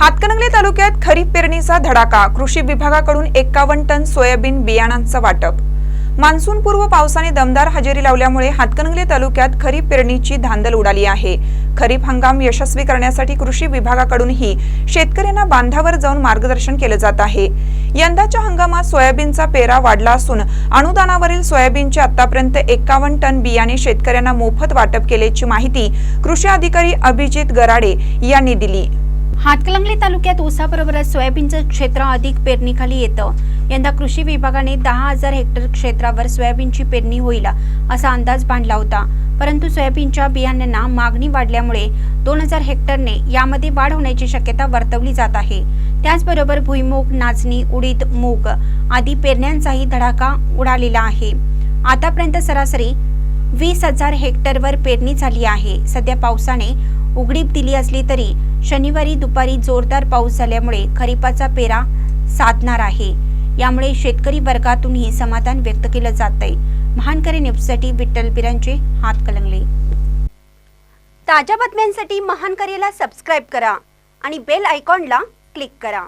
हातकणंगले तालुक्यात खरीप पेरणीचा धडाका. कृषी विभागाकडून एकावन्न टन सोयाबीन बियाणांचं वाटप. मान्सूनपूर्व पावसाने दमदार हजेरी लावल्यामुळे हातकणंगले तालुक्यात खरीप पेरणीची धांदल उडाली आहे. खरीप हंगाम यशस्वी करण्यासाठी कृषी विभागाकडूनही शेतकऱ्यांना बांधावर जाऊन मार्गदर्शन केलं जात आहे. यंदाच्या हंगामात सोयाबीनचा पेरा वाढला असून अनुदानावरील सोयाबीनचे आतापर्यंत एकावन्न टन बियाणे शेतकऱ्यांना मोफत वाटप केल्याची माहिती कृषी अधिकारी अभिजित गराडे यांनी दिली. हातकलंगले तालुक्यात ऊसाबरोबरच सोयाबीनचं क्षेत्र अधिक पेरणीखाली येतं. यंदा कृषी विभागाने दहा हजार हेक्टर क्षेत्रावर सोयाबीनची पेरणी होईल असा अंदाज बांधला होता. परंतु सोयाबीनच्या बियाण्यांना मागणी वाढल्यामुळे दोन हजार हेक्टरने यामध्ये वाढ होण्याची शक्यता वर्तवली जात आहे. त्याचबरोबर भुईमूग नाचणी उडीद मूग आदी पेरण्यांचाही धडाका उडालेला आहे. आतापर्यंत सरासरी वीस हजार हेक्टरवर पेरणी झाली आहे. सध्या पावसाने उघडीप दिली असली तरी शनिवारी दुपारी जोरदार पाऊस झाल्यामुळे खरीपाचा पेरा साधणार आहे. यामुळे शेतकरी वर्गातूनही समाधान व्यक्त केलं जात आहे महानकरी न्यूजसाठी विठ्ठल बिरांचे हात कलंगले. ताज्या बातम्यांसाठी महानकरीला सबस्क्राईब करा आणि बेल आयकॉनला क्लिक करा.